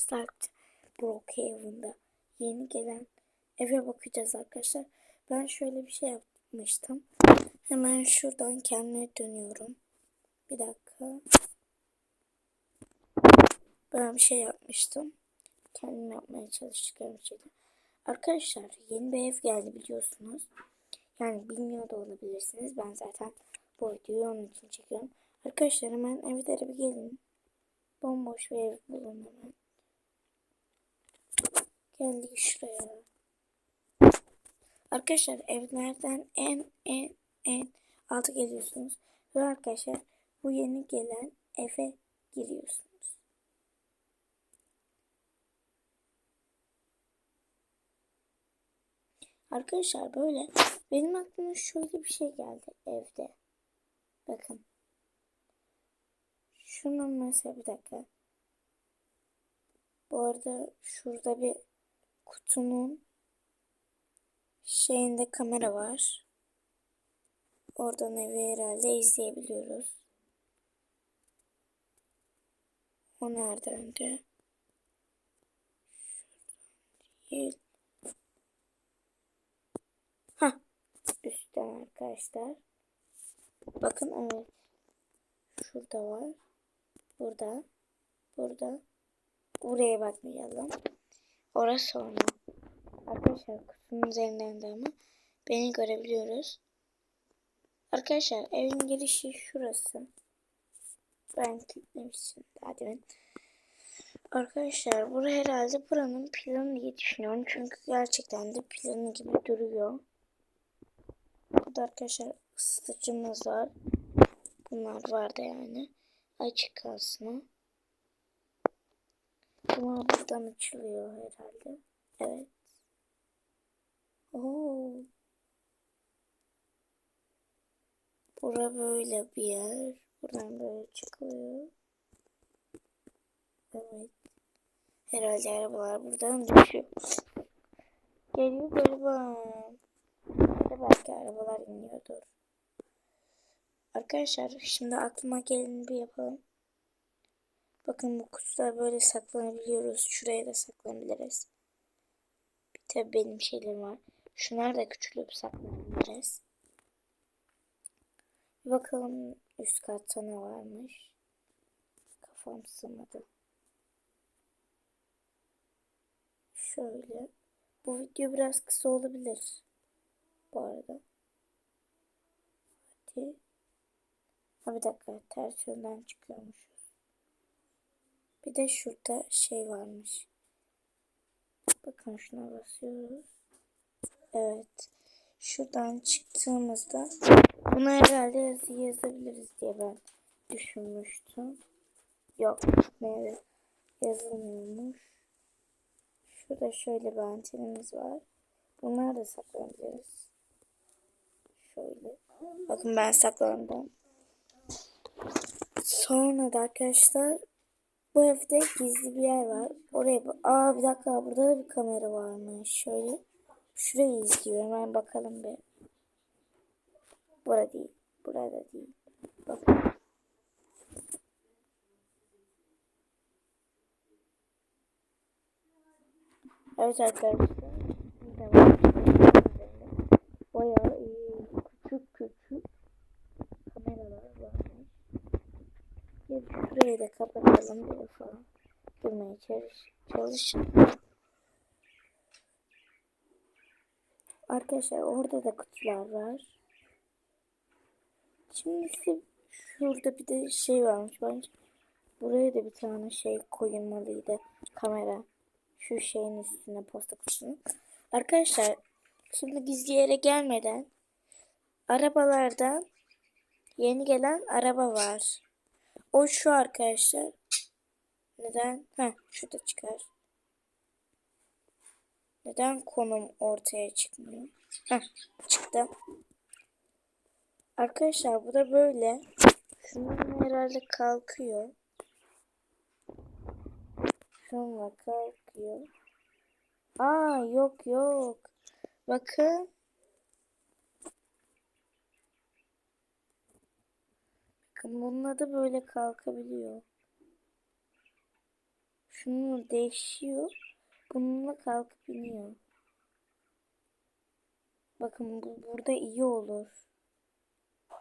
Stark Brookhaven'da yeni gelen eve bakacağız arkadaşlar. Ben şöyle bir şey yapmıştım. Hemen şuradan kendime dönüyorum. Bir dakika. Ben bir şey yapmıştım. Kendim yapmaya çalıştıklarım şeydi. Arkadaşlar yeni bir ev geldi biliyorsunuz. Yani bilmiyor da olabilirsiniz. Ben zaten bu videoyu onun için çekiyorum. Arkadaşlar hemen evlere bir gelin. Bomboş bir ev bulun hemen. Geldik şuraya. Arkadaşlar evlerden en en en altı geliyorsunuz. Ve arkadaşlar bu yeni gelen eve giriyorsunuz. Arkadaşlar böyle benim aklıma şöyle bir şey geldi evde. Bakın. Şunun mesela bir dakika. Bu arada şurada bir kutunun şeyinde kamera var. Oradan evi herhalde izleyebiliyoruz. O nerede önce? Şuradan değil. Hah. Üstten arkadaşlar. Bakın evet. Şurada var. Burada. Burada. Buraya bakmayalım. Orası sonra. Arkadaşlar kutunun üzerinden de ama beni görebiliyoruz. Arkadaşlar evin girişi şurası. Ben kilitlemişim daha demin. Arkadaşlar bura herhalde buranın planı diye düşünüyorum. Çünkü gerçekten de planı gibi duruyor. Burada arkadaşlar ısıtıcımız var. Bunlar vardı yani. Açık kalsın. Bunlar buradan açılıyor herhalde. Evet. Oo. Bura böyle bir yer. Buradan böyle çıkıyor. Evet. Herhalde arabalar buradan düşüyor. Geliyor galiba. Ya belki arabalar iniyordur. Arkadaşlar şimdi aklıma geleni bir yapalım. Bakın bu kutuda böyle saklanabiliyoruz. Şuraya da saklanabiliriz. Bir tabi benim şeylerim var. Şunlar da küçülüp saklanabiliriz. Bakalım üst katta ne varmış. Kafam sığmadı. Şöyle. Bu video biraz kısa olabilir. Bu arada. Hadi. Ha bir dakika ters yönden çıkıyormuşuz. Bir de şurada şey varmış. Bakın şuna basıyoruz. Evet. Şuradan çıktığımızda bunu herhalde yazı yazabiliriz diye ben düşünmüştüm. Yok. Ne yazılmıyormuş. Şurada şöyle bir antenimiz var. Bunları da saklayabiliriz. Şöyle. Bakın ben saklandım. Sonra da arkadaşlar bu evde gizli bir yer var. Oraya Aa bir dakika burada da bir kamera varmış. Şöyle şurayı izliyorum. Hemen bakalım bir. Burada değil. Burada değil. Bakın. Evet arkadaşlar. Bayağı iyi. Küçük küçük kameralar şurayı da kapatalım bir falan. Girmeye çalış çalışın. Arkadaşlar orada da kutular var. Şimdi şurada bir de şey varmış bence. Buraya da bir tane şey koyulmalıydı. Kamera. Şu şeyin üstüne posta kutusunun. Arkadaşlar şimdi gizli yere gelmeden arabalardan yeni gelen araba var. O şu arkadaşlar. Neden? Ha, şurada çıkar. Neden konum ortaya çıkmıyor? Heh, çıktı. Arkadaşlar bu da böyle. Şunun herhalde kalkıyor. Şununla kalkıyor. Aa yok yok. Bakın. Bakın bununla da böyle kalkabiliyor. şunu değişiyor. Bununla kalkıp iniyor. Bakın bu burada iyi olur.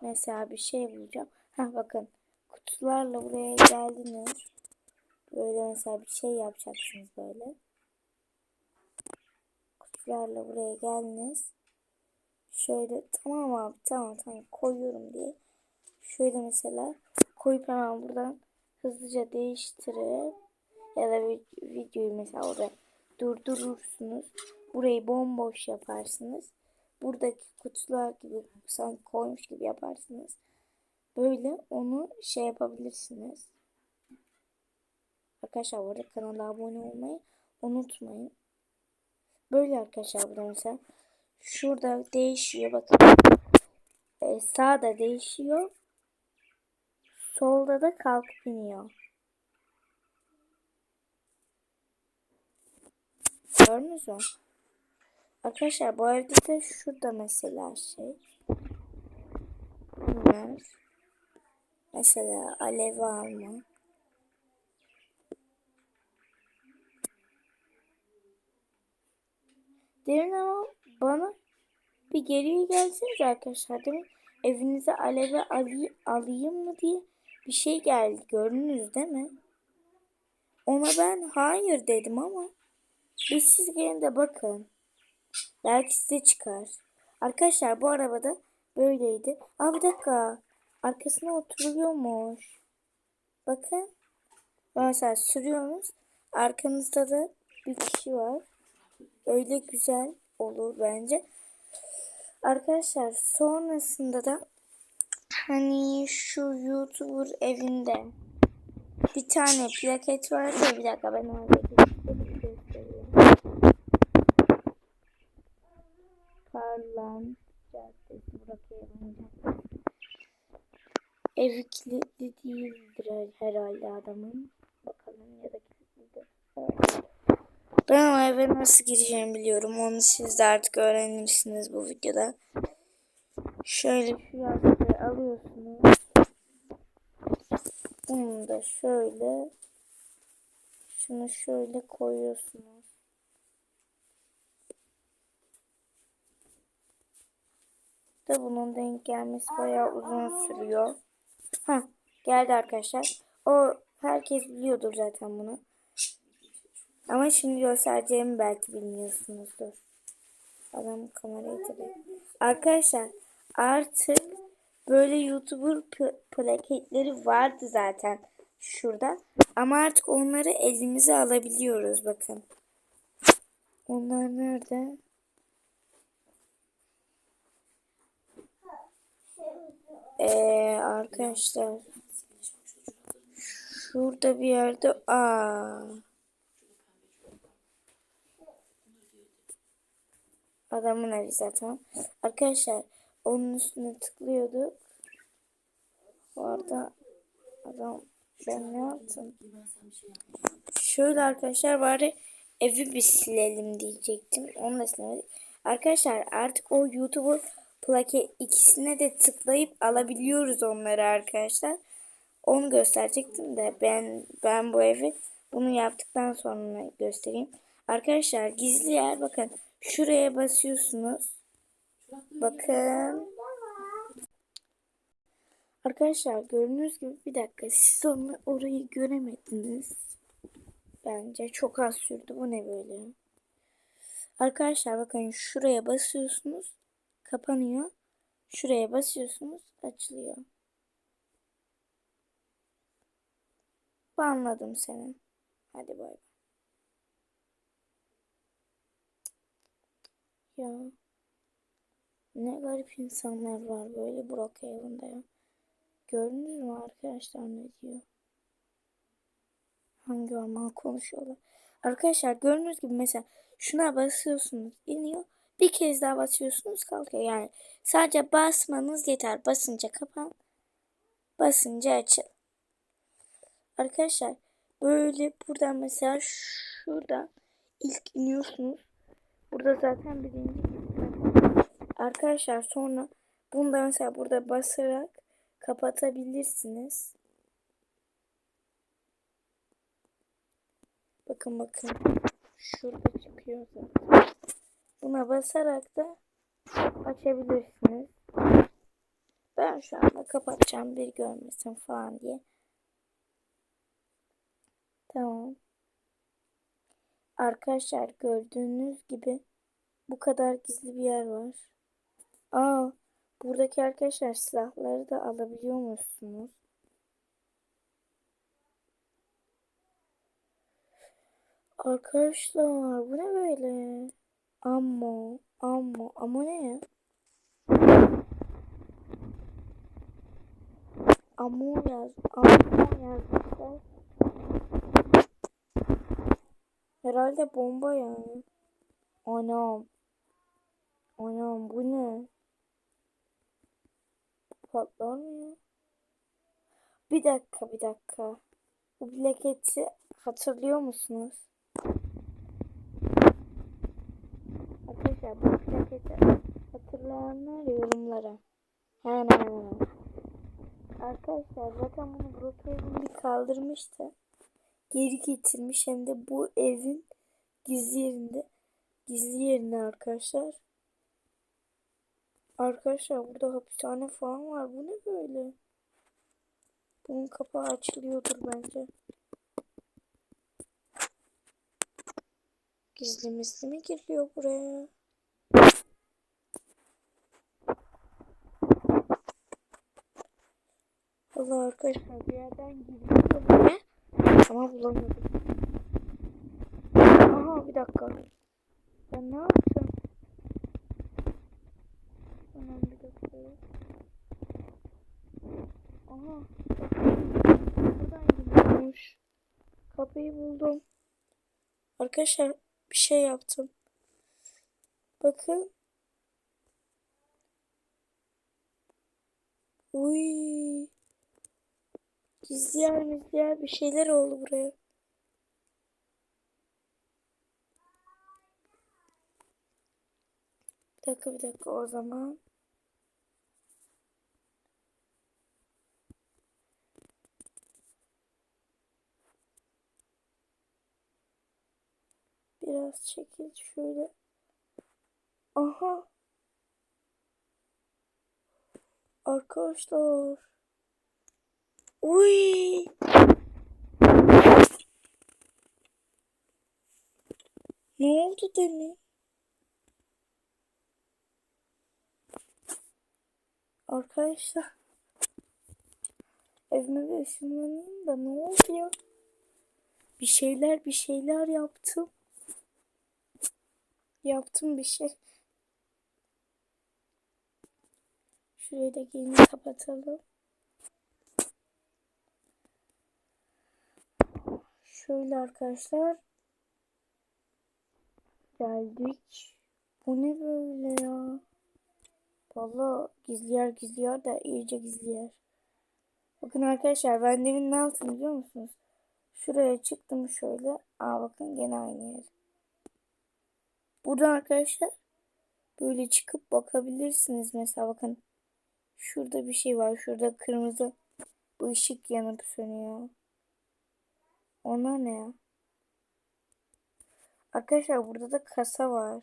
Mesela bir şey bulacağım. Ha bakın kutularla buraya geldiniz. Böyle mesela bir şey yapacaksınız böyle. Kutularla buraya geldiniz. Şöyle tamam abi tamam tamam koyuyorum diye. Şöyle mesela koyup hemen buradan hızlıca değiştirip ya da videoyu mesela orada durdurursunuz. Burayı bomboş yaparsınız. Buradaki kutular gibi sanki koymuş gibi yaparsınız. Böyle onu şey yapabilirsiniz. Arkadaşlar bu arada kanala abone olmayı unutmayın. Böyle arkadaşlar burada mesela şurada değişiyor bakın. Ee, sağda değişiyor. Solda da kalkıp iniyor. Gördünüz mü? Arkadaşlar bu evde de şurada mesela şey. Bunlar. Mesela alev alma. Demin ama bana bir geriye gelseniz arkadaşlar. Demin evinize alayım, alayım mı diye bir şey geldi. Gördünüz değil mi? Ona ben hayır dedim ama biz siz gelin de bakın. Belki size çıkar. Arkadaşlar bu arabada böyleydi. Aa bir dakika. Arkasına oturuyormuş. Bakın. Mesela sürüyorsunuz. Arkanızda da bir kişi var. Öyle güzel olur bence. Arkadaşlar sonrasında da hani şu YouTuber evinde bir tane plaket vardı. Bir dakika ben orada göstereyim. Parlan Caddesi Burakaya'nın caddesi. Ev kilitli değildir herhalde adamın. Bakalım ya da kilitlidir. Ben o eve nasıl gireceğimi biliyorum. Onu siz de artık öğrenirsiniz bu videoda. Şöyle şu yastığı alıyorsunuz. Bunu da şöyle şunu şöyle koyuyorsunuz. Da bunun denk gelmesi bayağı uzun sürüyor. Ha geldi arkadaşlar. O herkes biliyordur zaten bunu. Ama şimdi göstereceğimi belki bilmiyorsunuzdur. Adam kamerayı tabii. Arkadaşlar artık böyle YouTuber plaketleri vardı zaten şurada. Ama artık onları elimize alabiliyoruz bakın. Onlar nerede? Ee, arkadaşlar şurada bir yerde aa adamın evi zaten. Arkadaşlar onun üstüne tıklıyorduk. Orada adam ben ne yaptım? Şöyle arkadaşlar bari evi bir silelim diyecektim. Onu da silemedik. Arkadaşlar artık o YouTuber plaket ikisine de tıklayıp alabiliyoruz onları arkadaşlar. Onu gösterecektim de ben ben bu evi bunu yaptıktan sonra göstereyim. Arkadaşlar gizli yer bakın şuraya basıyorsunuz. Bakın. Arkadaşlar gördüğünüz gibi bir dakika siz onu orayı göremediniz. Bence çok az sürdü. Bu ne böyle? Arkadaşlar bakın şuraya basıyorsunuz. Kapanıyor. Şuraya basıyorsunuz. Açılıyor. Anladım seni. Hadi bay Ya. Ne garip insanlar var böyle evinde ya. Gördünüz mü arkadaşlar ne diyor? Hangi orman konuşuyorlar? Arkadaşlar gördüğünüz gibi mesela şuna basıyorsunuz iniyor. Bir kez daha basıyorsunuz kalkıyor. Yani sadece basmanız yeter. Basınca kapan. Basınca açıl. Arkadaşlar böyle buradan mesela şurada ilk iniyorsunuz. Burada zaten birinci Arkadaşlar sonra bunu da mesela burada basarak kapatabilirsiniz. Bakın bakın. Şurada çıkıyor zaten. Buna basarak da açabilirsiniz. Ben şu anda kapatacağım bir görmesin falan diye. Tamam. Arkadaşlar gördüğünüz gibi bu kadar gizli bir yer var. Aa, buradaki arkadaşlar silahları da alabiliyor musunuz? Arkadaşlar bu ne böyle? Ammo, ammo, ammo ne? Ammo yaz, ammo yazmışlar. Herhalde bomba yani. Anam. Anam bu ne? Patlar? Bir dakika bir dakika. Bu plaketi hatırlıyor musunuz? Arkadaşlar bu plaketi hatırlayanlar yorumlara. Hemen hemen. Arkadaşlar zaten bunu Brookhaven bir kaldırmıştı. Geri getirmiş hem de bu evin gizli yerinde. Gizli yerine arkadaşlar. Arkadaşlar burada hapishane falan var. Bu ne böyle? Bunun kapağı açılıyordur bence. Gizli misli mi giriliyor buraya? Allah arkadaşlar bir yerden giriliyor buraya. Ama bulamadım. Aha bir dakika. Ben ne yaptım? Tamam bir dakika. Aha. Buradan gidiyormuş. Kapıyı buldum. Arkadaşlar bir şey yaptım. Bakın. Uy. Gizli yer gizli yer bir şeyler oldu buraya. Bir dakika bir dakika o zaman. Biraz çekil şöyle. Aha. Arkadaşlar. Uy. Ne oldu demin? Arkadaşlar. Evime bir ışınlanayım da ne oldu ya? Bir şeyler bir şeyler yaptım. Yaptım bir şey. Şurayı da gelin kapatalım. Şöyle arkadaşlar. Geldik. Bu ne böyle ya? Valla gizli yer gizli yer de iyice gizli yer. Bakın arkadaşlar ben demin ne yaptım biliyor musunuz? Şuraya çıktım şöyle. Aa bakın gene aynı yer. Burada arkadaşlar böyle çıkıp bakabilirsiniz. Mesela bakın şurada bir şey var. Şurada kırmızı ışık yanıp sönüyor. Onlar ne? Arkadaşlar burada da kasa var.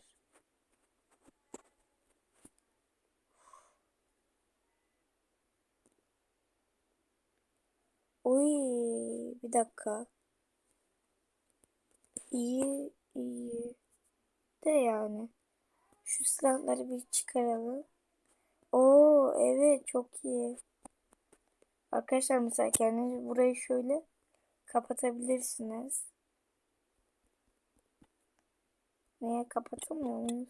Oy bir dakika. İyi iyi. De yani. Şu silahları bir çıkaralım. Oo evet çok iyi. Arkadaşlar mesela kendiniz burayı şöyle kapatabilirsiniz. Neye kapatamıyor muyuz?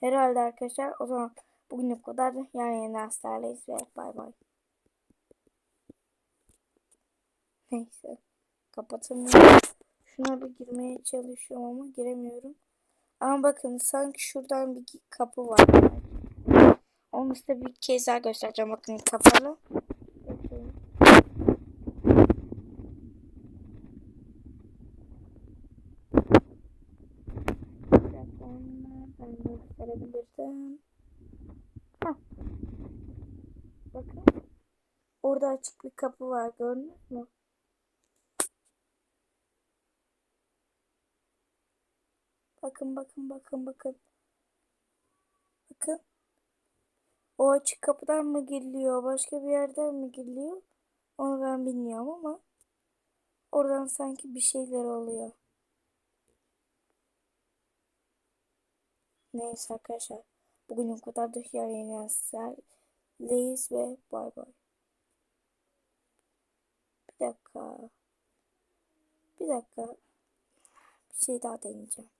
Herhalde arkadaşlar o zaman bugünlük kadar yarın yeni derslerleyiz ve bay bay. Neyse. Kapatamıyorum. Şuna bir girmeye çalışıyorum ama giremiyorum. Ama bakın sanki şuradan bir kapı var. Onu size bir kez daha göstereceğim. Bakın kapalı. Bakın. Ben gösterebilirsem. Heh. Bakın. Orada açık bir kapı var. Gördünüz mü? Bakın bakın bakın bakın. Bakın. O açık kapıdan mı giriliyor? Başka bir yerden mi giriliyor? Onu ben bilmiyorum ama oradan sanki bir şeyler oluyor. Neyse arkadaşlar. Bugün o kadar da yayın sizlerleyiz ve bay bay. Bir dakika. Bir dakika. Bir şey daha deneyeceğim.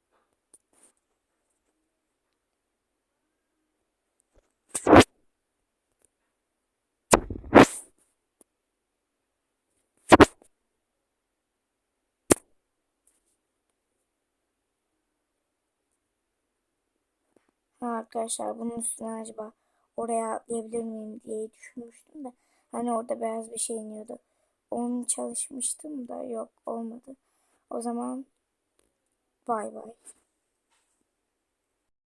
Ha arkadaşlar bunun üstüne acaba oraya atlayabilir miyim diye düşünmüştüm de hani orada beyaz bir şey iniyordu. Onun çalışmıştım da yok olmadı. O zaman bay bay.